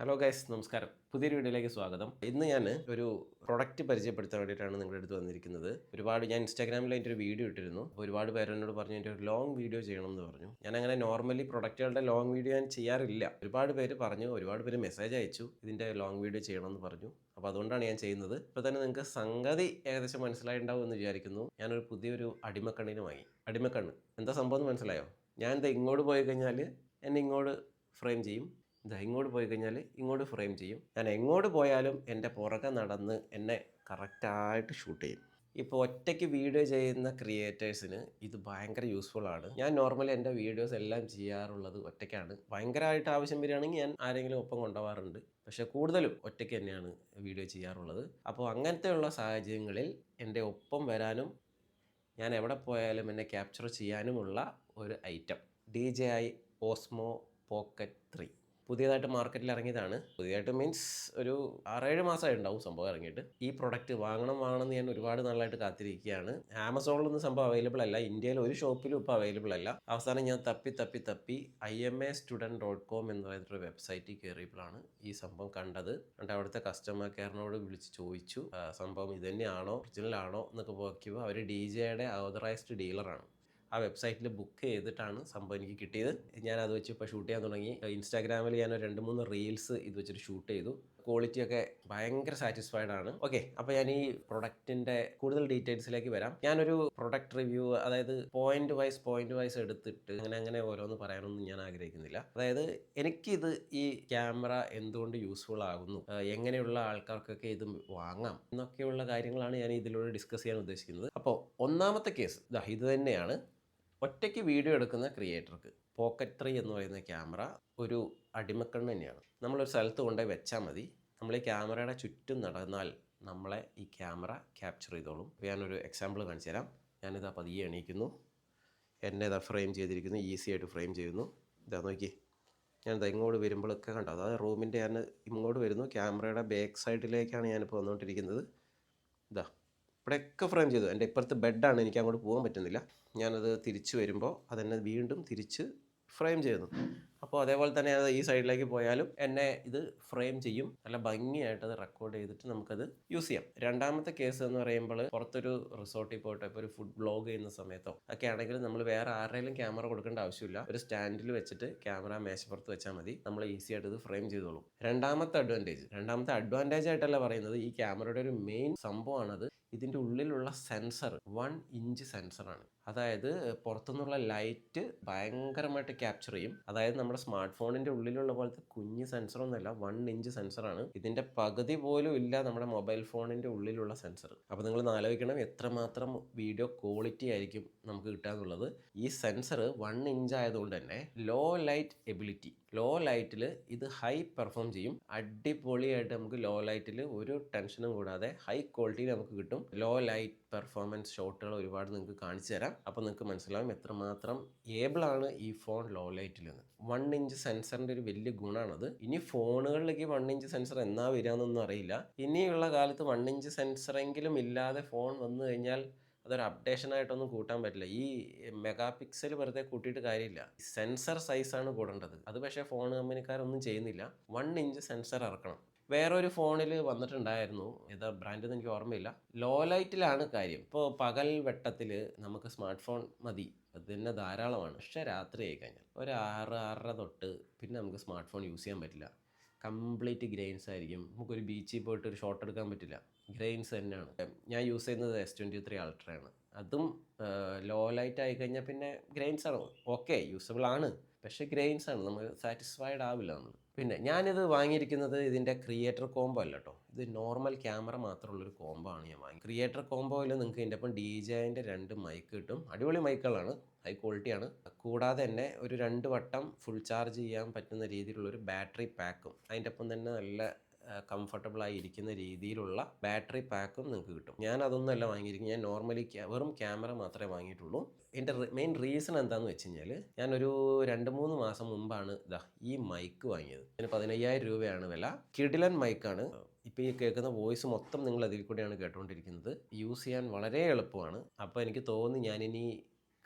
Hello guys നമസ്കാരം. പുതിയൊരു വീഡിയോയിലേക്ക് സ്വാഗതം. ഇന്ന് ഞാൻ ഒരു പ്രൊഡക്റ്റ് പരിചയപ്പെടുത്താൻ വേണ്ടിയിട്ടാണ് നിങ്ങളുടെ അടുത്ത് വന്നിരിക്കുന്നത്. ഒരുപാട് ഞാൻ ഇൻസ്റ്റാഗ്രാമിൽ അതിന്റെ ഒരു വീഡിയോ ഇട്ടിരുന്നു. ഒരുപാട് പേര് എന്നോട് പറഞ്ഞു എന്റെ ഒരു ലോങ് വീഡിയോ ചെയ്യണം എന്ന് പറഞ്ഞു. ഞാൻ അങ്ങനെ നോർമലി പ്രൊഡക്റ്റുകളുടെ ലോങ് വീഡിയോ ഞാൻ ചെയ്യാറില്ല. ഒരുപാട് പേര് പറഞ്ഞു ഒരുപാട് പേര് മെസ്സേജ് അയച്ചു ഇതിന്റെ ലോങ് വീഡിയോ ചെയ്യണമെന്ന് പറഞ്ഞു. അപ്പോൾ അതുകൊണ്ടാണ് ഞാൻ ചെയ്യുന്നത്. ഇപ്പോൾ തന്നെ നിങ്ങൾക്ക് സംഗതി ഏകദേശം മനസ്സിലായിട്ടുണ്ടാവും എന്ന് വിചാരിക്കുന്നു. ഞാനൊരു പുതിയൊരു അടിമക്കണ്ണിന് വാങ്ങി. അടിമക്കണ്ണ്. എന്താ സംഭവം എന്ന് മനസ്സിലായോ? ഞാൻ എന്താ ഇങ്ങോട്ട് പോയി കഴിഞ്ഞാൽ എന്നെ ഇങ്ങോട്ട് ഫ്രെയിം ചെയ്യും. ഇതാ ഇങ്ങോട്ട് പോയി കഴിഞ്ഞാൽ ഇങ്ങോട്ട് ഫ്രെയിം ചെയ്യും. ഞാൻ എങ്ങോട്ട് പോയാലും എന്റെ പുറകെ നടന്ന് എന്നെ കറക്റ്റായിട്ട് ഷൂട്ട് ചെയ്യും. ഇപ്പോൾ ഒറ്റയ്ക്ക് വീഡിയോ ചെയ്യുന്ന ക്രിയേറ്റേഴ്സിന് ഇത് ഭയങ്കര യൂസ്ഫുൾ ആണ്. ഞാൻ നോർമലി എന്റെ വീഡിയോസ് എല്ലാം ചെയ്യാറുള്ളത് ഒറ്റയ്ക്കാണ്. ഭയങ്കരമായിട്ട് ആവശ്യം വരികയാണെങ്കിൽ ഞാൻ ആരെങ്കിലും ഒപ്പം കൊണ്ടുപോകാറുണ്ട്. പക്ഷേ കൂടുതലും ഒറ്റയ്ക്ക് തന്നെയാണ് വീഡിയോ ചെയ്യാറുള്ളത്. അപ്പോൾ അങ്ങനത്തെയുള്ള സാഹചര്യങ്ങളിൽ എന്റെ ഒപ്പം വരാനും ഞാൻ എവിടെ പോയാലും എന്നെ ക്യാപ്ചർ ചെയ്യാനുമുള്ള ഒരു item D J I Osmo pocket three പുതിയതായിട്ട് മാർക്കറ്റിൽ ഇറങ്ങിയതാണ്. പുതിയതായിട്ട് മീൻസ് ഒരു ആറേഴ് മാസമായി ഉണ്ടാവും സംഭവം ഇറങ്ങിയിട്ട്. ഈ പ്രൊഡക്റ്റ് വാങ്ങണം വാങ്ങണം എന്ന് ഞാൻ ഒരുപാട് നാളായിട്ട് കാത്തിരിക്കുകയാണ്. ആമസോണിലൊന്നും സംഭവം അവൈലബിൾ അല്ല. ഇന്ത്യയിൽ ഒരു ഷോപ്പിലും ഇപ്പോൾ അവൈലബിൾ അല്ല. അവസാനം ഞാൻ തപ്പി തപ്പി തപ്പി I M A student dot com എന്ന് പറയുന്നൊരു വെബ്സൈറ്റിൽ കയറിയപ്പോഴാണ് ഈ സംഭവം കണ്ടത്. എന്നിട്ട് അവിടുത്തെ കസ്റ്റമർ കെയറിനോട് വിളിച്ച് ചോദിച്ചു. സംഭവം ഇത് തന്നെയാണോ ഒറിജിനൽ ആണോ? എന്നൊക്കെ നോക്കിയപ്പോൾ അവർ ഡി ജെയുടെ ഓതറൈസ്ഡ് ഡീലറാണ് ആ വെബ്സൈറ്റിൽ ബുക്ക് ചെയ്തിട്ടാണ് സംഭവം എനിക്ക് കിട്ടിയത്. ഞാൻ അത് വെച്ച് ഇപ്പോൾ ഷൂട്ട് ചെയ്യാൻ തുടങ്ങി. ഇൻസ്റ്റാഗ്രാമിൽ ഞാൻ രണ്ട് മൂന്ന് റീൽസ് ഇത് വെച്ചിട്ട് ഷൂട്ട് ചെയ്തു. ക്വാളിറ്റി ഒക്കെ ഭയങ്കര സാറ്റിസ്ഫൈഡ് ആണ്. ഓക്കെ അപ്പോൾ ഞാൻ ഈ പ്രൊഡക്റ്റിന്റെ കൂടുതൽ ഡീറ്റെയിൽസിലേക്ക് വരാം. ഞാനൊരു പ്രൊഡക്റ്റ് റിവ്യൂ അതായത് പോയിന്റ് വൈസ് പോയിന്റ് വൈസ് എടുത്തിട്ട് അങ്ങനെ അങ്ങനെ ഓരോന്ന് പറയാനൊന്നും ഞാൻ ആഗ്രഹിക്കുന്നില്ല. അതായത് എനിക്കിത് ഈ ക്യാമറ എന്തുകൊണ്ട് യൂസ്ഫുൾ ആകുന്നു? എങ്ങനെയുള്ള ആൾക്കാർക്കൊക്കെ ഇത് വാങ്ങാം? എന്നൊക്കെയുള്ള കാര്യങ്ങളാണ് ഞാൻ ഇതിലൂടെ ഡിസ്കസ് ചെയ്യാൻ ഉദ്ദേശിക്കുന്നത്. അപ്പോൾ ഒന്നാമത്തെ കേസ് ഇത് തന്നെയാണ്. ഒറ്റയ്ക്ക് വീഡിയോ എടുക്കുന്ന ക്രിയേറ്റർക്ക് പോക്കറ്റ് ത്രീ എന്ന് പറയുന്ന ക്യാമറ ഒരു അടിമക്കണ്ണ് തന്നെയാണ്. നമ്മളൊരു സ്ഥലത്ത് കൊണ്ടുപോയി വെച്ചാൽ മതി. നമ്മൾ ഈ ക്യാമറയുടെ ചുറ്റും നടന്നാൽ നമ്മളെ ഈ ക്യാമറ ക്യാപ്ചർ ചെയ്തോളും. ഞാനൊരു എക്സാമ്പിൾ കാണിച്ചു തരാം. ഞാനിതാ പതിയെ എണീക്കുന്നു. എന്നെ ഇതാ ഫ്രെയിം ചെയ്തിരിക്കുന്നു. ഈസി ആയിട്ട് ഫ്രെയിം ചെയ്യുന്നു. ഇതാ നോക്കി. ഞാൻ ഇതാ ഇങ്ങോട്ട് വരുമ്പോഴൊക്കെ കണ്ടോ? അതായത് റൂമിന്റെ ഞാൻ ഇങ്ങോട്ട് വരുന്നു. ക്യാമറയുടെ ബാക്ക് സൈഡിലേക്കാണ് ഞാനിപ്പോൾ വന്നുകൊണ്ടിരിക്കുന്നത്. ഇതാ. ഇവിടെയൊക്കെ ഫ്രെയിം ചെയ്തു. എന്റെ ഇപ്പുറത്ത് ബെഡാണ് എനിക്ക് അങ്ങോട്ട് പോകാൻ പറ്റുന്നില്ല. ഞാനത് തിരിച്ച് വരുമ്പോൾ അതെന്നെ വീണ്ടും തിരിച്ച് ഫ്രെയിം ചെയ്യുന്നു. അപ്പോൾ അതേപോലെ തന്നെ അത് ഈ സൈഡിലേക്ക് പോയാലും എന്നെ ഇത് ഫ്രെയിം ചെയ്യും. നല്ല ഭംഗിയായിട്ട് അത് റെക്കോർഡ് ചെയ്തിട്ട് നമുക്കത് യൂസ് ചെയ്യാം. രണ്ടാമത്തെ കേസ് എന്ന് പറയുമ്പോൾ പുറത്തൊരു റിസോർട്ടിൽ പോയിട്ട് ഇപ്പോൾ ഒരു ഫുഡ് ബ്ലോഗ് ചെയ്യുന്ന സമയത്തോ ഒക്കെ ആണെങ്കിൽ നമ്മൾ വേറെ ആരുടെയും ക്യാമറ കൊടുക്കേണ്ട ആവശ്യമില്ല. ഒരു സ്റ്റാൻഡിൽ വെച്ചിട്ട് ക്യാമറ മേശപ്പുറത്ത് വെച്ചാൽ മതി. നമ്മൾ ഈസി ആയിട്ട് ഇത് ഫ്രെയിം ചെയ്തോളും. രണ്ടാമത്തെ അഡ്വാന്റേജ് രണ്ടാമത്തെ അഡ്വാന്റേജ് ആയിട്ടല്ല പറയുന്നത് ഈ ക്യാമറയുടെ ഒരു മെയിൻ സംഭവമാണത്. ഇതിന്റെ ഉള്ളിലുള്ള സെൻസർ വൺ ഇഞ്ച് സെൻസറാണ്. അതായത് പുറത്തുനിന്നുള്ള ലൈറ്റ് ഭയങ്കരമായിട്ട് ക്യാപ്ചർ ചെയ്യും. അതായത് നമ്മുടെ സ്മാർട്ട് ഫോണിന്റെ ഉള്ളിലുള്ള പോലത്തെ കുഞ്ഞ് സെൻസറൊന്നുമല്ല വൺ ഇഞ്ച് സെൻസറാണ്. ഇതിന്റെ പകുതി പോലും ഇല്ല നമ്മുടെ മൊബൈൽ ഫോണിന്റെ ഉള്ളിലുള്ള സെൻസർ. അപ്പോൾ നിങ്ങൾ ആലോചിക്കണം എത്രമാത്രം വീഡിയോ ക്വാളിറ്റി ആയിരിക്കും നമുക്ക് കിട്ടുക ഈ സെൻസർ വൺ ഇഞ്ച് ആയതുകൊണ്ട് തന്നെ ലോ ലൈറ്റ് എബിലിറ്റി ലോ ലൈറ്റിൽ ഇത് ഹൈ പെർഫോം ചെയ്യും. അടിപൊളിയായിട്ട് നമുക്ക് ലോ ലൈറ്റിൽ ഒരു ടെൻഷനും കൂടാതെ ഹൈ ക്വാളിറ്റിയിൽ നമുക്ക് കിട്ടും. ലോ ലൈറ്റ് പെർഫോമൻസ് ഷോട്ടുകൾ ഒരുപാട് നിങ്ങൾക്ക് കാണിച്ചു തരാം. അപ്പോൾ നിങ്ങൾക്ക് മനസ്സിലാവും എത്രമാത്രം ഏബിൾ ആണ് ഈ ഫോൺ ലോ ലൈറ്റിൽ നിന്ന് വൺ ഇഞ്ച് സെൻസറിന്റെ ഒരു വലിയ ഗുണമാണത് ഇനി ഫോണുകളിലേക്ക് വൺ ഇഞ്ച് സെൻസർ എന്നാ വരികയെന്നൊന്നും അറിയില്ല. ഇനിയുള്ള കാലത്ത് വൺ ഇഞ്ച് സെൻസറെങ്കിലും ഇല്ലാതെ ഫോൺ വന്നു കഴിഞ്ഞാൽ അതൊരു അപ്ഡേഷൻ ആയിട്ടൊന്നും കൂട്ടാൻ പറ്റില്ല. ഈ മെഗാ പിക്സൽ വെറുതെ കൂട്ടിയിട്ട് കാര്യമില്ല. സെൻസർ സൈസാണ് കൂടേണ്ടത്. അത് പക്ഷേ ഫോൺ കമ്പനിക്കാരൊന്നും ചെയ്യുന്നില്ല. വൺ ഇഞ്ച് സെൻസർ ഇറക്കണം. വേറൊരു ഫോണിൽ വന്നിട്ടുണ്ടായിരുന്നു. ഏതാ ബ്രാൻഡ് എന്ന് എനിക്ക് ഓർമ്മയില്ല. ലോ ലൈറ്റിലാണ് കാര്യം. ഇപ്പോൾ പകൽ വെട്ടത്തിൽ നമുക്ക് സ്മാർട്ട് ഫോൺ മതി. അത് തന്നെ ധാരാളമാണ്. പക്ഷേ രാത്രി ആയി കഴിഞ്ഞാൽ ഒരു ആറ് ആറര തൊട്ട് പിന്നെ നമുക്ക് സ്മാർട്ട് ഫോൺ യൂസ് ചെയ്യാൻ പറ്റില്ല. കംപ്ലീറ്റ് ഗ്രെയിൻസ് ആയിരിക്കും. നമുക്കൊരു ബീച്ചിൽ പോയിട്ട് ഒരു ഷോട്ട് എടുക്കാൻ പറ്റില്ല. ഗ്രെയിൻസ് തന്നെയാണ്. ഞാൻ യൂസ് ചെയ്യുന്നത് എസ് ട്വന്റി ത്രീ അൾട്രയാണ് അതും ലോ ലൈറ്റ് ആയി കഴിഞ്ഞാൽ പിന്നെ ഗ്രെയിൻസ് ആണ്. ഓക്കെ യൂസബിൾ ആണ്. പക്ഷേ ഗ്രെയിൻസ് ആണ്. നമ്മൾ സാറ്റിസ്ഫൈഡ് ആവില്ല നമ്മൾ പിന്നെ ഞാനിത് വാങ്ങിയിരിക്കുന്നത് ഇതിന്റെ ക്രിയേറ്റർ കോംബോ അല്ല കേട്ടോ ഇത് നോർമൽ ക്യാമറ മാത്രമുള്ളൊരു കോംബോ ആണ് ഞാൻ വാങ്ങി. ക്രിയേറ്റർ കോംബോയിൽ നിങ്ങൾക്ക് ഇതിന്റെ ഒപ്പം ഡി ജെന്റെ രണ്ട് മൈക്ക് കിട്ടും. അടിപൊളി മൈക്കുകളാണ് ഹൈ ക്വാളിറ്റിയാണ് കൂടാതെ തന്നെ ഒരു രണ്ട് വട്ടം ഫുൾ ചാർജ് ചെയ്യാൻ പറ്റുന്ന രീതിയിലുള്ള ഒരു ബാറ്ററി പാക്കും അതിന്റെ ഒപ്പം തന്നെ നല്ല കംഫർട്ടബിൾ ആയി ഇരിക്കുന്ന രീതിയിലുള്ള ബാറ്ററി പാക്കും നിങ്ങൾക്ക് കിട്ടും. ഞാൻ അതൊന്നും അല്ല വാങ്ങിയിരിക്കുന്നത്. ഞാൻ നോർമലി വെറും ക്യാമറ മാത്രമേ വാങ്ങിയിട്ടുള്ളൂ. എന്റെ മെയിൻ റീസൺ എന്താണെന്ന് വെച്ച് കഴിഞ്ഞാൽ ഞാനൊരു രണ്ട് മൂന്ന് മാസം മുമ്പാണ് ഇതാ ഈ മൈക്ക് വാങ്ങിയത്. ഇതിന് പതിനയ്യായിരം രൂപയാണ് വില. കിഡിലൻ മൈക്കാണ് ഇപ്പോൾ ഈ കേൾക്കുന്ന വോയിസ് മൊത്തം നിങ്ങൾ അതിൽ കൂടെയാണ് കേട്ടുകൊണ്ടിരിക്കുന്നത് യൂസ് ചെയ്യാൻ വളരെ എളുപ്പമാണ്. അപ്പോൾ എനിക്ക് തോന്നി ഞാനിനി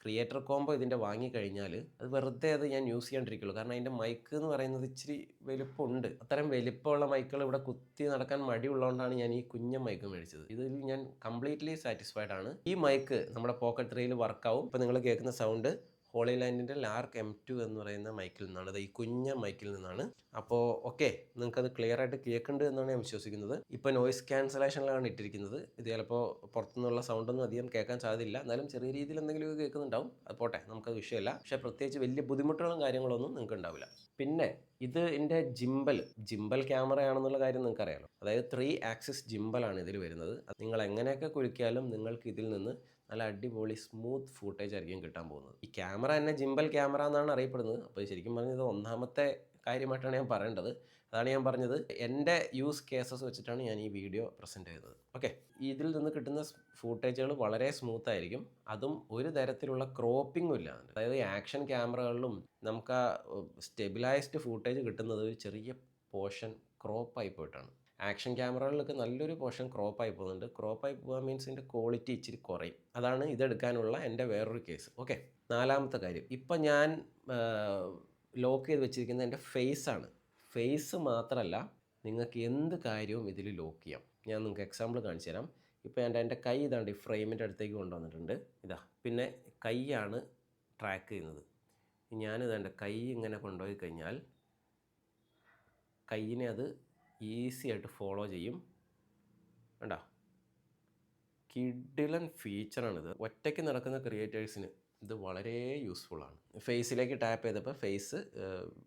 ക്രിയേറ്റർ കോംബോ ഇതിന്റെ വാങ്ങിക്കഴിഞ്ഞാൽ അത് വെറുതെ അത് ഞാൻ യൂസ് ചെയ്യാണ്ടിരിക്കുള്ളൂ. കാരണം അതിന്റെ മൈക്ക് എന്ന് പറയുന്നത് ഇച്ചിരി വലിപ്പമുണ്ട്. അത്തരം വലിപ്പമുള്ള മൈക്കുകൾ ഇവിടെ കുത്തി നടക്കാൻ മടിയുള്ളതുകൊണ്ടാണ് ഞാൻ ഈ കുഞ്ഞ മൈക്ക് മേടിച്ചത്. ഇതിൽ ഞാൻ കംപ്ലീറ്റ്ലി സാറ്റിസ്ഫൈഡ് ആണ്. ഈ മൈക്ക് നമ്മുടെ പോക്കറ്റ് ത്രീയിൽ വർക്കാവും. ഇപ്പോൾ നിങ്ങൾ കേൾക്കുന്ന സൗണ്ട് ഹോളി ലാൻഡിന്റെ ലാർക്ക് എം ടു എന്ന് പറയുന്ന മൈക്കിൽ നിന്നാണ് അത് ഈ കുഞ്ഞ മൈക്കിൽ നിന്നാണ്. അപ്പോൾ ഓക്കെ നിങ്ങൾക്കത് ക്ലിയർ ആയിട്ട് കേൾക്കുന്നുണ്ട് എന്നാണ് ഞാൻ വിശ്വസിക്കുന്നത്. ഇപ്പോൾ നോയിസ് ക്യാൻസലേഷനിലാണ് ഇട്ടിരിക്കുന്നത്. ഇത് ചിലപ്പോൾ പുറത്തുനിന്നുള്ള സൗണ്ടൊന്നും അധികം കേൾക്കാൻ സാധ്യതയില്ല. എന്നാലും ചെറിയ രീതിയിൽ എന്തെങ്കിലും കേൾക്കുന്നുണ്ടാവും. അത് പോട്ടെ നമുക്കത് വിഷയമല്ല. പക്ഷേ പ്രത്യേകിച്ച് വലിയ ബുദ്ധിമുട്ടുകളും കാര്യങ്ങളൊന്നും നിങ്ങൾക്ക് ഉണ്ടാവില്ല. പിന്നെ ഇത് എന്റെ ജിംബൽ ജിംബൽ ക്യാമറയാണെന്നുള്ള കാര്യം നിങ്ങൾക്ക് അറിയാലോ അതായത് ത്രീ ആക്സിസ് ജിംബലാണ് ഇതിൽ വരുന്നത്. നിങ്ങൾ എങ്ങനെയൊക്കെ കുഴിക്കാലും നിങ്ങൾക്ക് ഇതിൽ നിന്ന് നല്ല അടിപൊളി സ്മൂത്ത് ഫൂട്ടേജ് ആയിരിക്കും കിട്ടാൻ പോകുന്നത്. ഈ ക്യാമറ തന്നെ ജിംബൽ ക്യാമറ എന്നാണ് അറിയപ്പെടുന്നത്. അപ്പോൾ ശരിക്കും പറഞ്ഞത് ഒന്നാമത്തെ കാര്യമായിട്ടാണ് ഞാൻ പറയേണ്ടത്. അതാണ് ഞാൻ പറഞ്ഞത്. എന്റെ യൂസ് കേസസ് വെച്ചിട്ടാണ് ഞാൻ ഈ വീഡിയോ പ്രസന്റ് ചെയ്തത്. ഓക്കെ ഇതിൽ നിന്ന് കിട്ടുന്ന ഫൂട്ടേജുകൾ വളരെ സ്മൂത്ത് ആയിരിക്കും. അതും ഒരു തരത്തിലുള്ള ക്രോപ്പിങ്ങും ഇല്ല. അതായത് ആക്ഷൻ ക്യാമറകളിലും നമുക്ക് ആ സ്റ്റെബിലൈസ്ഡ് ഫൂട്ടേജ് കിട്ടുന്നത് ഒരു ചെറിയ പോർഷൻ ക്രോപ്പായി പോയിട്ടാണ്. ആക്ഷൻ ക്യാമറകളിലൊക്കെ നല്ലൊരു പോർഷൻ ക്രോപ്പായി പോകുന്നുണ്ട്. ക്രോപ്പായി പോകാൻ മീൻസ് ഇതിന്റെ ക്വാളിറ്റി ഇച്ചിരി കുറയും. അതാണ് ഇതെടുക്കാനുള്ള എന്റെ വേറൊരു കേസ് ഓക്കെ നാലാമത്തെ കാര്യം. ഇപ്പം ഞാൻ ലോക്ക് ചെയ്ത് വെച്ചിരിക്കുന്ന എന്റെ ഫേസാണ് ഫേസ് മാത്രമല്ല നിങ്ങൾക്ക് എന്ത് കാര്യവും ഇതിൽ ലോക്ക് ചെയ്യാം. ഞാൻ നിങ്ങൾക്ക് എക്സാമ്പിൾ കാണിച്ചു തരാം. ഇപ്പോൾ എന്റെ എന്റെ കൈ ഇതാണ്ട് ഈ ഫ്രെയിമിന്റെ അടുത്തേക്ക് കൊണ്ടുവന്നിട്ടുണ്ട്. ഇതാ. പിന്നെ കൈയാണ് ട്രാക്ക് ചെയ്യുന്നത്. ഞാനിത് എന്റെ കൈ ഇങ്ങനെ കൊണ്ടുപോയി കഴിഞ്ഞാൽ കൈയിനെ അത് ഈസി ആയിട്ട് ഫോളോ ചെയ്യും. വേണ്ട കിഡിലൻ ഫീച്ചറാണിത്. ഒറ്റയ്ക്ക് നടക്കുന്ന ക്രിയേറ്റേഴ്സിന് ഇത് വളരെ യൂസ്ഫുള്ളാണ് ഫേസിലേക്ക് ടാപ്പ് ചെയ്തപ്പോൾ ഫേസ്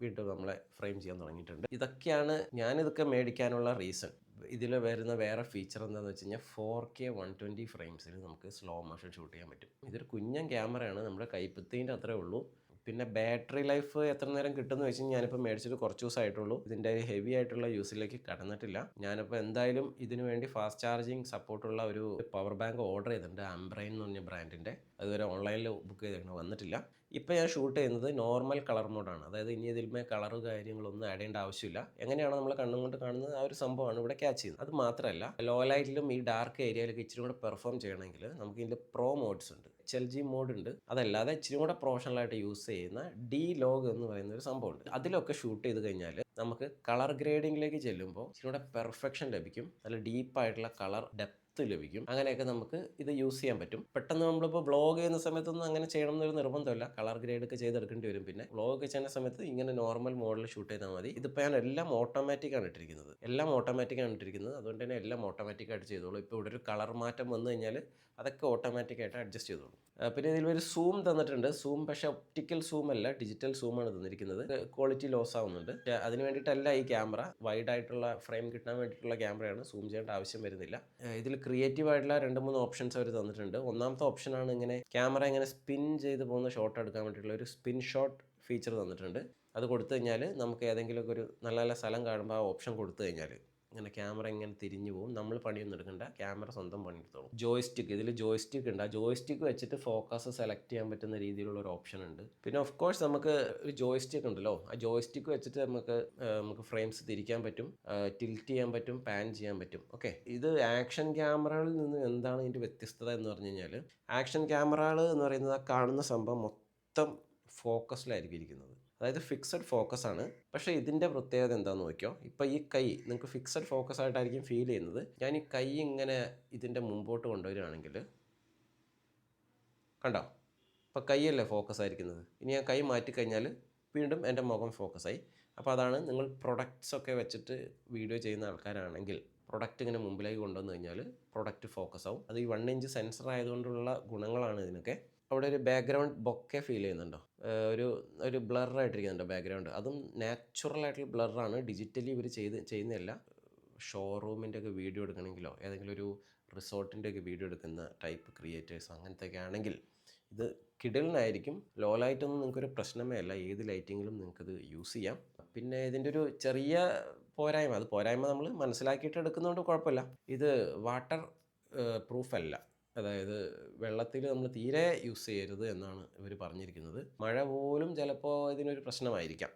വീണ്ടും നമ്മളെ ഫ്രെയിം ചെയ്യാൻ തുടങ്ങിയിട്ടുണ്ട്. ഇതൊക്കെയാണ് ഞാനിതൊക്കെ മേടിക്കാനുള്ള റീസൺ. ഇതിൽ വരുന്ന വേറെ ഫീച്ചർ എന്താണെന്ന് വെച്ച് കഴിഞ്ഞാൽ ഫോർ കെ വൺ ട്വന്റി ഫ്രെയിംസിൽ നമുക്ക് സ്ലോ മോഷൻ ഷൂട്ട് ചെയ്യാൻ പറ്റും. ഇതൊരു കുഞ്ഞൻ ക്യാമറയാണ് നമ്മുടെ കൈപ്പത്തീന്റെ അത്രേ ഉള്ളൂ. പിന്നെ ബാറ്ററി ലൈഫ് എത്ര നേരം കിട്ടുമെന്ന് വെച്ച് കഴിഞ്ഞാൽ ഞാനിപ്പോൾ മേടിച്ചിട്ട് കുറച്ച് ദിവസമായിട്ടുള്ളൂ ഇതിന്റെ ഹെവി ആയിട്ടുള്ള യൂസിലേക്ക് കടന്നിട്ടില്ല. ഞാനിപ്പോൾ എന്തായാലും ഇതിനു വേണ്ടി ഫാസ്റ്റ് ചാർജിങ് സപ്പോർട്ടുള്ള ഒരു പവർ ബാങ്ക് ഓർഡർ ചെയ്തിട്ടുണ്ട്. ആംബ്രൈൻ എന്ന് പറഞ്ഞ ബ്രാൻഡിന്റെ അതുവരെ ഓൺലൈനിൽ ബുക്ക് ചെയ്തിട്ടുണ്ട്. വന്നിട്ടില്ല. ഇപ്പോൾ ഞാൻ ഷൂട്ട് ചെയ്യുന്നത് നോർമൽ കളർ മോഡാണ്. അതായത് ഇനി ഇതിലുമേ കളർ കാര്യങ്ങളൊന്നും ആഡ് ചെയ്യേണ്ട ആവശ്യമില്ല. എങ്ങനെയാണോ നമ്മൾ കണ്ണും കൊണ്ട് കാണുന്നത് ആ ഒരു സംഭവമാണ് ഇവിടെ ക്യാച്ച് ചെയ്യുന്നത്. അത് മാത്രമല്ല ലോ ലൈറ്റിലും ഈ ഡാർക്ക് ഏരിയയിലൊക്കെ ഇച്ചിരി കൂടെ പെർഫോം ചെയ്യണമെങ്കിൽ നമുക്ക് ഇതിന്റെ പ്രോ മോഡ്സ് ഉണ്ട്. എച്ച് എൽ ജി മോഡ് ഉണ്ട്. അതല്ലാതെ ഇച്ചിരി കൂടെ പ്രൊഫഷണലായിട്ട് യൂസ് ചെയ്യുന്ന ഡി ലോഗ് എന്ന് പറയുന്ന ഒരു സംഭവം ഉണ്ട്. അതിലൊക്കെ ഷൂട്ട് ചെയ്ത് കഴിഞ്ഞാൽ നമുക്ക് കളർ ഗ്രേഡിംഗിലേക്ക് ചെല്ലുമ്പോൾ ഇച്ചിരി കൂടെ പെർഫെക്ഷൻ ലഭിക്കും. നല്ല ഡീപ്പായിട്ടുള്ള കളർ ഡെപ്ത് ലഭിക്കും. അങ്ങനെയൊക്കെ നമുക്ക് ഇത് യൂസ് ചെയ്യാൻ പറ്റും. പെട്ടെന്ന് നമ്മളിപ്പോൾ ബ്ലോഗ് ചെയ്യുന്ന സമയത്തൊന്നും അങ്ങനെ ചെയ്യണം എന്നൊരു നിർബന്ധമില്ല. കളർ ഗ്രേഡ് ഒക്കെ ചെയ്തെടുക്കേണ്ടി വരും പിന്നെ. ബ്ലോഗ് ഒക്കെ ചെയ്യുന്ന സമയത്ത് ഇങ്ങനെ നോർമൽ മോഡൽ ഷൂട്ട് ചെയ്താൽ മതി. ഇതിപ്പോൾ ഞാൻ എല്ലാം ഓട്ടോമാറ്റിക് ആണ് ഇട്ടിരിക്കുന്നത്. എല്ലാം ഓട്ടോമാറ്റിക് ആണ് ഇട്ടിരിക്കുന്നത്. അതുകൊണ്ട് തന്നെ എല്ലാം ഓട്ടോമാറ്റിക് ആയിട്ട് ചെയ്തോളൂ. ഇപ്പോൾ ഇവിടെ ഒരു കളർ മാറ്റം വന്നു കഴിഞ്ഞാൽ അതൊക്കെ ഓട്ടോമാറ്റിക് ആയിട്ട് അഡ്ജസ്റ്റ് ചെയ്തോളൂ. പിന്നെ ഇതിൽ ഒരു സൂം തന്നിട്ടുണ്ട്. സൂം പക്ഷേ ഒപ്റ്റിക്കൽ സൂം അല്ല. ഡിജിറ്റൽ സൂമാണ് തന്നിരിക്കുന്നത്. ക്വാളിറ്റി ലോസ് ആവുന്നുണ്ട്. അതിന് വേണ്ടിയിട്ടല്ല ഈ ക്യാമറ വൈഡ് ആയിട്ടുള്ള ഫ്രെയിം കിട്ടാൻ വേണ്ടിയിട്ടുള്ള ക്യാമറയാണ് സൂം ചെയ്യേണ്ട ആവശ്യം വരുന്നില്ല. ഇതിൽ ക്രിയേറ്റീവ് ആയിട്ടുള്ള രണ്ട് മൂന്ന് ഓപ്ഷൻസ് അവർ തന്നിട്ടുണ്ട്. ഒന്നാമത്തെ ഓപ്ഷൻ ആണ് ഇങ്ങനെ ക്യാമറ ഇങ്ങനെ സ്പിൻ ചെയ്ത് പോകുന്ന ഷോട്ട് എടുക്കാൻ വേണ്ടിയിട്ടുള്ള ഒരു സ്പിൻ ഷോട്ട് ഫീച്ചർ തന്നിട്ടുണ്ട്. അത് കൊടുത്തു കഴിഞ്ഞാൽ നമുക്ക് ഏതെങ്കിലുമൊക്കെ ഒരു നല്ല നല്ല സ്ഥലം കാണുമ്പോൾ ആ ഓപ്ഷൻ കൊടുത്തു കഴിഞ്ഞാൽ ഇങ്ങനെ ക്യാമറ ഇങ്ങനെ തിരിഞ്ഞു പോകും. നമ്മൾ പണിയൊന്നും എടുക്കണ്ട. ക്യാമറ സ്വന്തം പണിയെടുത്തോളും. ജോയിസ്റ്റിക്ക് ഇതിൽ ജോയിസ്റ്റിക്ക് ഉണ്ട്. ആ ജോയിസ്റ്റിക്ക് വെച്ചിട്ട് ഫോക്കസ് സെലക്ട് ചെയ്യാൻ പറ്റുന്ന രീതിയിലുള്ള ഒരു ഓപ്ഷൻ ഉണ്ട്. പിന്നെ ഓഫ് കോഴ്സ് നമുക്ക് ഒരു ജോയിസ്റ്റിക്ക് ഉണ്ടല്ലോ. ആ ജോയിസ്റ്റിക്ക് വെച്ചിട്ട് നമുക്ക് നമുക്ക് ഫ്രെയിംസ് തിരിക്കാൻ പറ്റും. ടിൽറ്റ് ചെയ്യാൻ പറ്റും പാൻ ചെയ്യാൻ പറ്റും. ഓക്കെ. ഇത് ആക്ഷൻ ക്യാമറകളിൽ നിന്ന് എന്താണ് ഇതിന്റെ വ്യത്യസ്തത എന്ന് പറഞ്ഞു കഴിഞ്ഞാൽ ആക്ഷൻ ക്യാമറകൾ എന്ന് പറയുന്നത് ആ കാണുന്ന സംഭവം മൊത്തം ഫോക്കസിലായിരിക്കും ഇരിക്കുന്നത്. അതായത് ഫിക്സഡ് ഫോക്കസ് ആണ്. പക്ഷേ ഇതിന്റെ പ്രത്യേകത എന്താണെന്ന് നോക്കിയോ? ഇപ്പോൾ ഈ കൈ നിങ്ങൾക്ക് ഫിക്സഡ് ഫോക്കസ് ആയിട്ടായിരിക്കും ഫീൽ ചെയ്യുന്നത്. ഞാൻ ഈ കൈ ഇങ്ങനെ ഇതിന്റെ മുമ്പോട്ട് കൊണ്ടുവരികയാണെങ്കിൽ കണ്ടോ? ഇപ്പോൾ കൈയല്ലേ ഫോക്കസ് ആയിരിക്കുന്നത്? ഇനി ഞാൻ കൈ മാറ്റിക്കഴിഞ്ഞാൽ വീണ്ടും എന്റെ മുഖം ഫോക്കസായി അപ്പോൾ അതാണ് നിങ്ങൾ പ്രൊഡക്ട്സ് ഒക്കെ വെച്ചിട്ട് വീഡിയോ ചെയ്യുന്ന ആൾക്കാരാണെങ്കിൽ പ്രൊഡക്റ്റ് ഇങ്ങനെ മുമ്പിലേക്ക് കൊണ്ടുവന്നു കഴിഞ്ഞാൽ പ്രൊഡക്റ്റ് ഫോക്കസ് ആവും. അത് ഈ വൺ ഇഞ്ച് സെൻസർ ആയതുകൊണ്ടുള്ള ഗുണങ്ങളാണ് ഇതിനൊക്കെ. അവിടെ ഒരു ബാക്ക്ഗ്രൗണ്ട് ബൊക്കെ ഫീൽ ചെയ്യുന്നുണ്ടോ? ഒരു ഒരു ബ്ലറായിട്ടിരിക്കുന്നുണ്ടോ ബാക്ക്ഗ്രൗണ്ട് അതും നാച്ചുറൽ ആയിട്ടുള്ള ബ്ലറാണ് ഡിജിറ്റലി ഇവർ ചെയ്ത് ചെയ്യുന്നതല്ല. ഷോറൂമിന്റെ ഒക്കെ വീഡിയോ എടുക്കണമെങ്കിലോ ഏതെങ്കിലും ഒരു റിസോർട്ടിന്റെ ഒക്കെ വീഡിയോ എടുക്കുന്ന ടൈപ്പ് ക്രിയേറ്റേഴ്സ് അങ്ങനത്തെ ഒക്കെ ആണെങ്കിൽ ഇത് കിടലിനായിരിക്കും. ലോ ലൈറ്റൊന്നും നിങ്ങൾക്കൊരു പ്രശ്നമേ അല്ല. ഏത് ലൈറ്റിങ്ങിലും നിങ്ങൾക്കത് യൂസ് ചെയ്യാം. പിന്നെ ഇതിന്റെ ഒരു ചെറിയ പോരായ്മ അത് പോരായ്മ നമ്മൾ മനസ്സിലാക്കിയിട്ട് എടുക്കുന്നതുകൊണ്ട് കുഴപ്പമില്ല. ഇത് വാട്ടർ പ്രൂഫ് അല്ല. അതായത് വെള്ളത്തിൽ നമ്മൾ തീരെ യൂസ് ചെയ്യരുത് എന്നാണ് ഇവർ പറഞ്ഞിരിക്കുന്നത്. മഴ പോലും ചിലപ്പോൾ ഇതിനൊരു പ്രശ്നമായിരിക്കാം.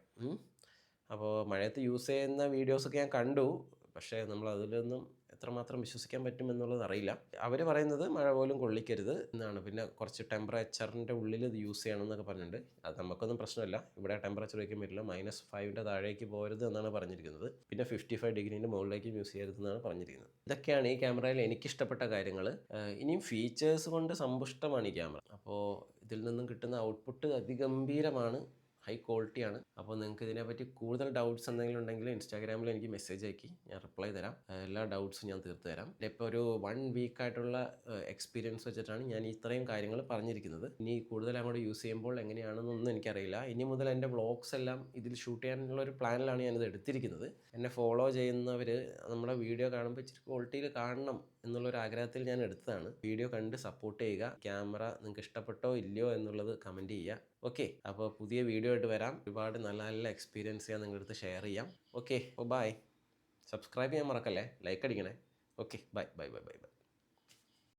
അപ്പോൾ മഴയത്ത് യൂസ് ചെയ്യുന്ന വീഡിയോസൊക്കെ ഞാൻ കണ്ടു. പക്ഷേ നമ്മൾ അതിലൊന്നും എത്രമാത്രം വിശ്വസിക്കാൻ പറ്റുമെന്നുള്ളത് അറിയില്ല. അവർ പറയുന്നത് മഴ പോലും കൊള്ളിക്കരുത് എന്നാണ്. പിന്നെ കുറച്ച് ടെമ്പറേച്ചറിന്റെ ഉള്ളിൽ ഇത് യൂസ് ചെയ്യണം എന്നൊക്കെ പറഞ്ഞിട്ടുണ്ട്. അത് നമുക്കൊന്നും പ്രശ്നമില്ല. ഇവിടെ ടെമ്പറേച്ചർ വയ്ക്കാൻ പറ്റില്ല. മൈനസ് ഫൈവിന്റെ താഴേക്ക് പോരുത് എന്നാണ് പറഞ്ഞിരിക്കുന്നത്. പിന്നെ ഫിഫ്റ്റി ഫൈവ് ഡിഗ്രീന്റെ മുകളിലേക്ക് യൂസ് ചെയ്യരുത് എന്നാണ് പറഞ്ഞിരിക്കുന്നത്. ഇതൊക്കെയാണ് ഈ ക്യാമറയിൽ എനിക്കിഷ്ടപ്പെട്ട കാര്യങ്ങൾ ഇനിയും ഫീച്ചേഴ്സ് കൊണ്ട് സമ്പുഷ്ടമാണ് ഈ ക്യാമറ അപ്പോൾ ഇതിൽ നിന്നും കിട്ടുന്ന ഔട്ട്പുട്ട് അതിഗംഭീരമാണ്. ഹൈ ക്വാളിറ്റിയാണ് അപ്പോൾ നിങ്ങൾക്ക് ഇതിനെപ്പറ്റി കൂടുതൽ ഡൗട്ട്സ് എന്തെങ്കിലും ഉണ്ടെങ്കിൽ ഇൻസ്റ്റാഗ്രാമിൽ എനിക്ക് മെസ്സേജ് അയക്കി. ഞാൻ റിപ്ലൈ തരാം. എല്ലാ ഡൗട്ട്സും ഞാൻ തീർത്തു തരാം. ഇപ്പോൾ ഒരു വൺ വീക്കായിട്ടുള്ള എക്സ്പീരിയൻസ് വെച്ചിട്ടാണ് ഞാൻ ഇത്രയും കാര്യങ്ങൾ പറഞ്ഞിരിക്കുന്നത്. ഇനി കൂടുതൽ അങ്ങോട്ട് യൂസ് ചെയ്യുമ്പോൾ എങ്ങനെയാണെന്നൊന്നും എനിക്കറിയില്ല. ഇനി മുതൽ എന്റെ വ്ളോഗ്സ് എല്ലാം ഇതിൽ ഷൂട്ട് ചെയ്യാനുള്ള ഒരു പ്ലാനിലാണ് ഞാനിത് എടുത്തിരിക്കുന്നത്. എന്നെ ഫോളോ ചെയ്യുന്നവർ നമ്മുടെ വീഡിയോ കാണുമ്പോൾ ഇച്ചിരി ക്വാളിറ്റിയിൽ കാണണം എന്നുള്ളൊരു ആഗ്രഹത്തിൽ ഞാൻ എടുത്തതാണ്. വീഡിയോ കണ്ട് സപ്പോർട്ട് ചെയ്യുക. ക്യാമറ നിങ്ങൾക്ക് ഇഷ്ടപ്പെട്ടോ ഇല്ലയോ എന്നുള്ളത് കമന്റ് ചെയ്യുക. ഓക്കെ അപ്പോൾ പുതിയ വീഡിയോ ആയിട്ട് വരാം. ഒരുപാട് നല്ല നല്ല എക്സ്പീരിയൻസ് ഞാൻ നിങ്ങളുടെ അടുത്ത് ഷെയർ ചെയ്യാം. ഓക്കെ അപ്പോൾ ബൈ സബ്സ്ക്രൈബ് ചെയ്യാൻ മറക്കല്ലേ? Like അടിക്കണേ. Okay bye bye bye bye bye